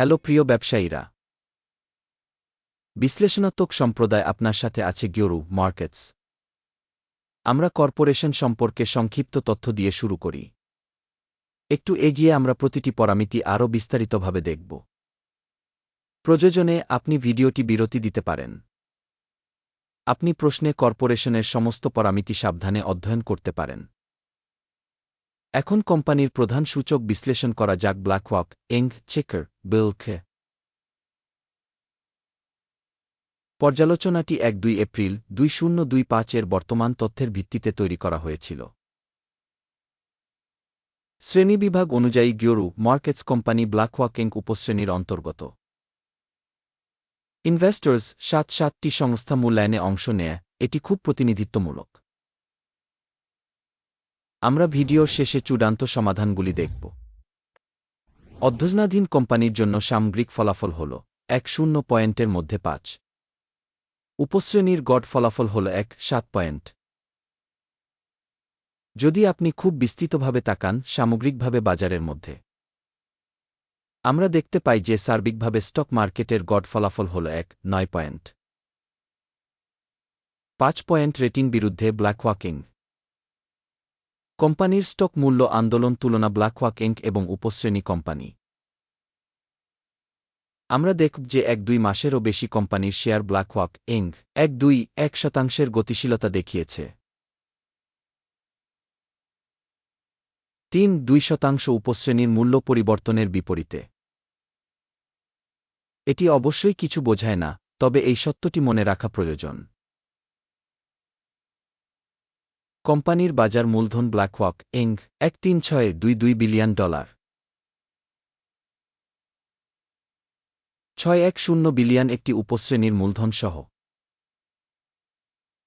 Hello প্রিয় ব্যবসায়ীরা। বিশ্লেষণাত্মক সম্প্রদায় আপনার সাথে আছে গিওরু মার্কেটস। আমরা কর্পোরেশন সম্পর্কে সংক্ষিপ্ত তথ্য দিয়ে শুরু করি। একটু এগিয়ে আমরা প্রতিটি পরামিতি আরও বিস্তারিতভাবে দেখব। প্রয়োজনে আপনি ভিডিওটি বিরতি দিতে পারেন। আপনি প্রশ্নে কর্পোরেশনের সমস্ত পরামিতি সাবধানে অধ্যয়ন করতে পারেন। এখন কোম্পানির প্রধান সূচক বিশ্লেষণ করা যাক ব্ল্যাকওয়াক এং চেকার বিলখে পর্যালোচনাটি এক দুই এপ্রিল দুই শূন্য দুই পাঁচ এর বর্তমান তথ্যের ভিত্তিতে তৈরি করা হয়েছিল। শ্রেণীবিভাগ অনুযায়ী গিওরু মার্কেটস কোম্পানি ব্ল্যাকওয়াক উপশ্রেণীর অন্তর্গত। ইনভেস্টর্স সাত সাতটি সংস্থা মূল্যায়নে অংশ নেয়, এটি খুব প্রতিনিধিত্বমূলক। আমরা ভিডিওর শেষে চূড়ান্ত সমাধানগুলি দেখব। অধ্যজনাধীন কোম্পানির জন্য সামগ্রিক ফলাফল হল এক শূন্য পয়েন্টের মধ্যে পাঁচ। উপশ্রেণীর গড় ফলাফল হল এক সাত পয়েন্ট। যদি আপনি খুব বিস্তৃতভাবে তাকান সামগ্রিকভাবে বাজারের মধ্যে। আমরা দেখতে পাই যে সার্বিকভাবে স্টক মার্কেটের গড় ফলাফল হল এক নয় পয়েন্ট। পাঁচ পয়েন্ট রেটিং বিরুদ্ধে ব্ল্যাকওয়াকিং। কোম্পানির স্টক মূল্য আন্দোলন তুলনা ব্ল্যাকওয়াক এঙ্ক এবং উপশ্রেণী কোম্পানি। আমরা দেখব যে এক দুই মাসেরও বেশি কোম্পানির শেয়ার ব্ল্যাকওয়াক এঙ্ক এক দুই এক শতাংশের গতিশীলতা দেখিয়েছে। তিন দুই শতাংশ উপশ্রেণীর মূল্য পরিবর্তনের বিপরীতে। এটি অবশ্যই কিছু বোঝায় না, তবে এই সত্যটি মনে রাখা প্রয়োজন। কোম্পানির বাজার মূলধন ব্ল্যাকওয়াক এং এক তিন ছয় দুই দুই বিলিয়ন ডলার। ছয় এক শূন্য বিলিয়ন একটি উপশ্রেণীর মূলধন সহ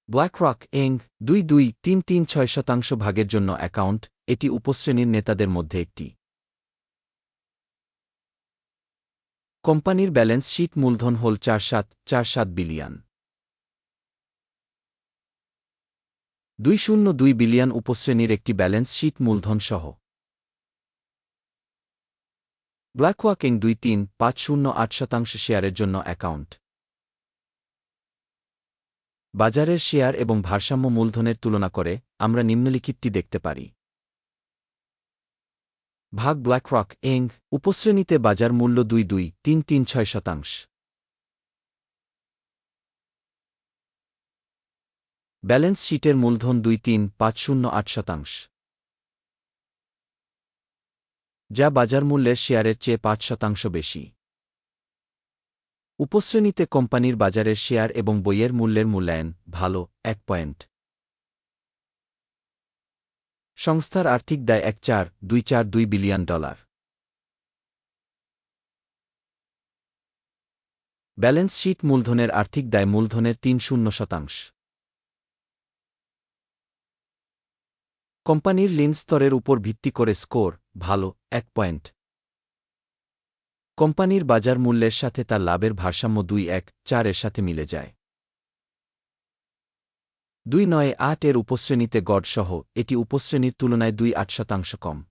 ব্ল্যাকরক এং দুই দুই তিন তিন ছয় শতাংশ ভাগের জন্য অ্যাকাউন্ট, এটি উপশ্রেণীর নেতাদের মধ্যে একটি। কোম্পানির ব্যালেন্স শিট মূলধন হল চার সাত চার সাত বিলিয়ন। দুই শূন্য দুই বিলিয়ন উপশ্রেণীর একটি ব্যালেন্স শিট মূলধন সহ ব্ল্যাকওয়াকিং দুই তিন পাঁচ শূন্য আট শতাংশ শেয়ারের জন্য অ্যাকাউন্ট। বাজারের শেয়ার এবং ভারসাম্য মূলধনের তুলনা করে আমরা নিম্নলিখিতটি দেখতে পারি। ভাগ ব্ল্যাকরক এং উপশ্রেণীতে বাজার মূল্য দুই দুই তিন তিন ছয় শতাংশ। ব্যালেন্স শিটের মূলধন দুই তিন পাঁচ শূন্য আট শতাংশ। যা বাজার মূল্যের শেয়ারের চেয়ে পাঁচ শতাংশ বেশি। উপশ্রেণীতে কোম্পানির বাজারের শেয়ার এবং বইয়ের মূল্যের মূল্যায়ন ভালো, এক পয়েন্ট। সংস্থার আর্থিক দায় এক চার, দুই চার, দুই বিলিয়ন ডলার। ব্যালেন্স শিট মূলধনের আর্থিক দায় মূলধনের তিন শূন্য শতাংশ। কোম্পানির লিন স্তরের উপর ভিত্তি করে স্কোর, ভালো, এক পয়েন্ট। কোম্পানির বাজার মূল্যের সাথে তার লাভের ভারসাম্য দুই এক, চারের সাথে মিলে যায়। দুই নয় আট এর উপশ্রেণীতে গড় সহ, এটি উপশ্রেণীর তুলনায় দুই আট শতাংশ কম।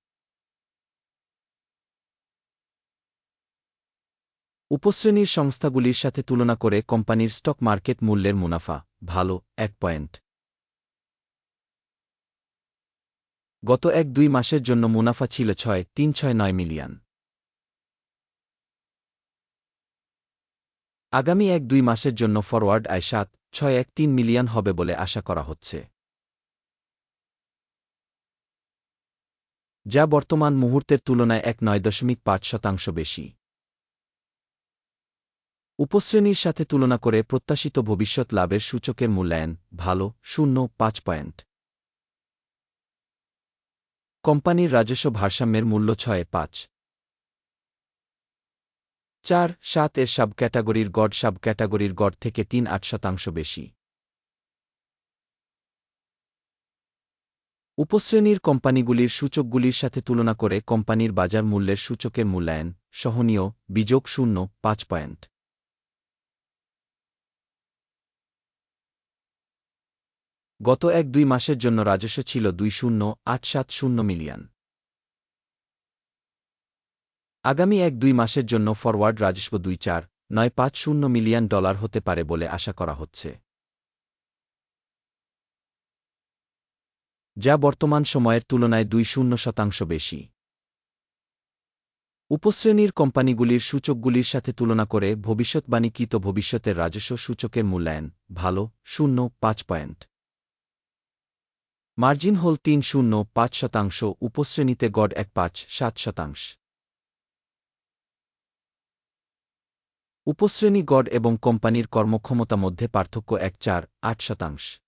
উপশ্রেণীর সংস্থাগুলির সাথে তুলনা করে কোম্পানির স্টক মার্কেট মূল্যের মুনাফা, ভালো, এক পয়েন্ট। গত এক দুই মাসের জন্য মুনাফা ছিল ছয়, তিন ছয় নয় মিলিয়ন। আগামী এক দুই মাসের জন্য ফরওয়ার্ড আয় সাত, ছয় এক তিন মিলিয়ন হবে বলে আশা করা হচ্ছে। যা বর্তমান মুহূর্তের তুলনায় এক নয় দশমিক পাঁচ শতাংশ বেশি। উপশ্রেণীর সাথে তুলনা করে প্রত্যাশিত ভবিষ্যৎ লাভের সূচকের মূল্যায়ন ভালো, শূন্য, পাঁচ পয়েন্ট। কোম্পানির রাজস্ব ভারসাম্যের মূল্য ছয়, পাঁচ। চার, সাত এর সাব ক্যাটাগরির গড় সাব ক্যাটাগরির গড় থেকে তিন, আট শতাংশ বেশি। উপশ্রেণীর কোম্পানিগুলির সূচকগুলির সাথে তুলনা করে কোম্পানির বাজার মূল্যের সূচকের মূল্যায়ন, সহনীয়, বিযোগ শূন্য, পাঁচ পয়েন্ট। গত এক দুই মাসের জন্য রাজস্ব ছিল দুই শূন্য আট সাত শূন্য মিলিয়ন। আগামী এক দুই মাসের জন্য ফরওয়ার্ড রাজস্ব দুই চার, নয় পাঁচ শূন্য মিলিয়ন ডলার হতে পারে বলে আশা করা হচ্ছে। যা বর্তমান সময়ের তুলনায় দুই শূন্য শতাংশ বেশি। উপশ্রেণীর কোম্পানিগুলির সূচকগুলির সাথে তুলনা করে ভবিষ্যৎবাণীকৃত ভবিষ্যতের রাজস্ব সূচকের মূল্যায়ন ভালো, শূন্য, পাঁচ পয়েন্ট। মার্জিন হল তিন শূন্য, পাঁচ শতাংশ, উপশ্রেণীতে গড় এক পাঁচ, সাত শতাংশ। উপশ্রেণী গড় এবং কোম্পানির কর্মক্ষমতা মধ্যে পার্থক্য এক চার, আট শতাংশ।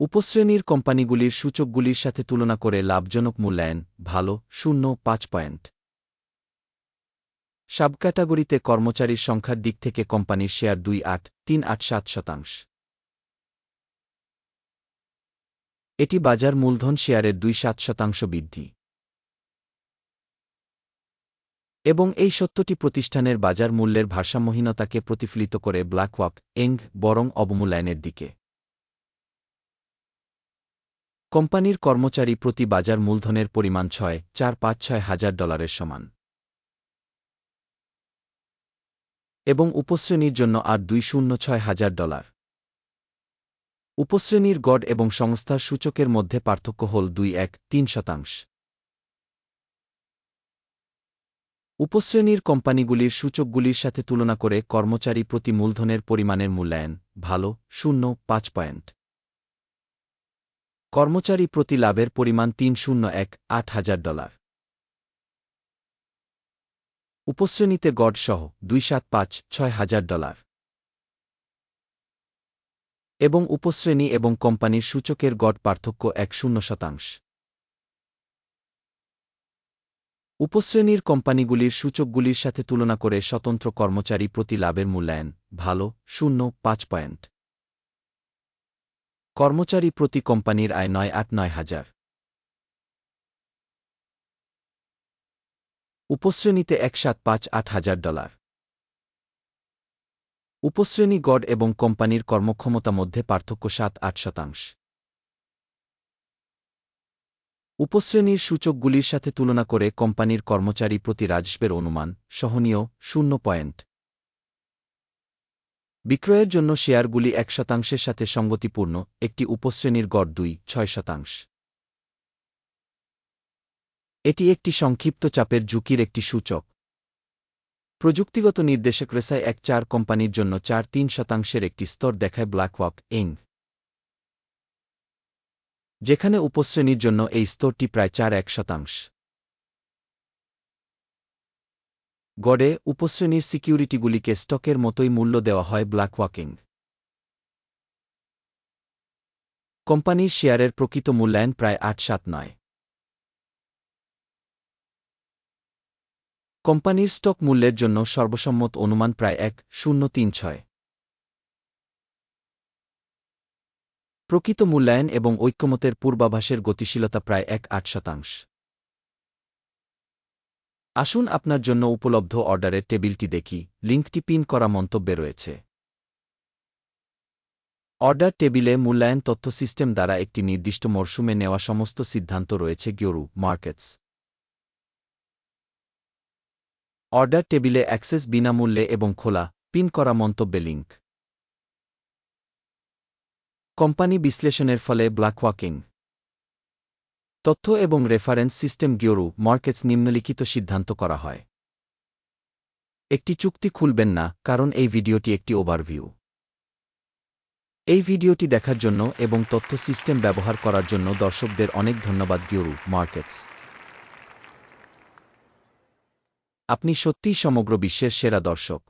উপশ্রেণীর কোম্পানিগুলির সূচকগুলির সাথে তুলনা করে লাভজনক মূল্যায়ন, ভালো, শূন্য, পাঁচ পয়েন্ট। সাব ক্যাটাগরিতে কর্মচারীর সংখ্যার দিক থেকে কোম্পানির শেয়ার দুই, আট, তিন, আট, সাত শতাংশ। এটি বাজার মূলধন শেয়ারের দুই সাত শতাংশ বৃদ্ধি। এবং এই সত্যটি প্রতিষ্ঠানের বাজার মূল্যের ভারসাম্যহীনতাকে প্রতিফলিত করে ব্ল্যাকওয়াক এং বরং অবমূল্যায়নের দিকে। কোম্পানির কর্মচারী প্রতি বাজার মূলধনের পরিমাণ ছয়, চার পাঁচ ছয় হাজার ডলারের সমান। এবং উপশ্রেণীর জন্য আর দুই শূন্য ছয় হাজার ডলার। উপশ্রেণীর গড় এবং সংস্থার সূচকের মধ্যে পার্থক্য হল দুই এক তিন শতাংশ। উপশ্রেণীর কোম্পানিগুলির সূচকগুলির সাথে তুলনা করে কর্মচারী প্রতি মূলধনের পরিমাণের মূল্যায়ন ভালো, শূন্য, পাঁচ পয়েন্ট। কর্মচারী প্রতি লাভের পরিমাণ তিন শূন্য এক, আট হাজার ডলার। উপশ্রেণীতে গড় সহ দুই সাত পাঁচ, ছয় হাজার ডলার। এবং উপশ্রেণী এবং কোম্পানির সূচকের গড় পার্থক্য এক শূন্য শতাংশ। উপশ্রেণীর কোম্পানিগুলির সূচকগুলির সাথে তুলনা করে স্বতন্ত্র কর্মচারী প্রতি লাভের মূল্যায়ন ভালো, শূন্য, পাঁচ পয়েন্ট। কর্মচারী প্রতি কোম্পানির আয় নয়, আট, নয় হাজার। উপশ্রেণীতে এক সাত পাঁচ, আট হাজার ডলার। উপশ্রেণী গড় এবং কোম্পানির কর্মক্ষমতা মধ্যে পার্থক্য সাত আট শতাংশ। উপশ্রেণীর সূচকগুলির সাথে তুলনা করে কোম্পানির কর্মচারী প্রতি রাজস্বের অনুমান সহনীয় শূন্য পয়েন্ট। বিক্রয়ের জন্য শেয়ারগুলি এক শতাংশের সাথে সঙ্গতিপূর্ণ, একটি উপশ্রেণীর গড় দুই, ছয় শতাংশ। এটি একটি সংক্ষিপ্ত চাপের ঝুঁকির একটি সূচক। প্রযুক্তিগত নির্দেশক রেসায় এক চার কোম্পানির জন্য চার তিন শতাংশের একটি স্তর দেখায় ব্ল্যাকওয়াক এং যেখানে উপশ্রেণীর জন্য এই স্তরটি প্রায় চার এক শতাংশ। গড়ে উপশ্রেণীর সিকিউরিটিগুলিকে স্টকের মতোই মূল্য দেওয়া হয় ব্ল্যাকওয়াকিং কোম্পানির শেয়ারের প্রকৃত মূল্যায়ন প্রায় আট সাত নয়। কোম্পানির স্টক মূল্যের জন্য সর্বসম্মত অনুমান প্রায় এক, শূন্য, তিন, ছয়। প্রকৃত মূল্যায়ন এবং ঐক্যমতের পূর্বাভাসের গতিশীলতা প্রায় এক, আট শতাংশ। আসুন আপনার জন্য উপলব্ধ অর্ডারের টেবিলটি দেখি। লিঙ্কটি পিন করা মন্তব্যে রয়েছে। অর্ডার টেবিলে মূল্যায়ন তথ্য সিস্টেম দ্বারা একটি নির্দিষ্ট মরশুমে নেওয়া সমস্ত সিদ্ধান্ত রয়েছে গিওরু, মার্কেটস। অর্ডার টেবিলে অ্যাক্সেস বিনামূল্যে এবং খোলা, পিন করা মন্তব্যে লিঙ্ক কোম্পানি বিশ্লেষণের ফলে ব্ল্যাকওয়াকিং। তথ্য এবং রেফারেন্স সিস্টেম গিওরু মার্কেটস নিম্নলিখিত সিদ্ধান্ত করা হয়। একটি চুক্তি খুলবেন না, কারণ এই ভিডিওটি একটি ওভারভিউ। এই ভিডিওটি দেখার জন্য এবং তথ্য সিস্টেম ব্যবহার করার জন্য দর্শকদের অনেক ধন্যবাদ গিওরু মার্কেটস। আপনি সত্যিই সমগ্র বিশ্বের সেরা দর্শক।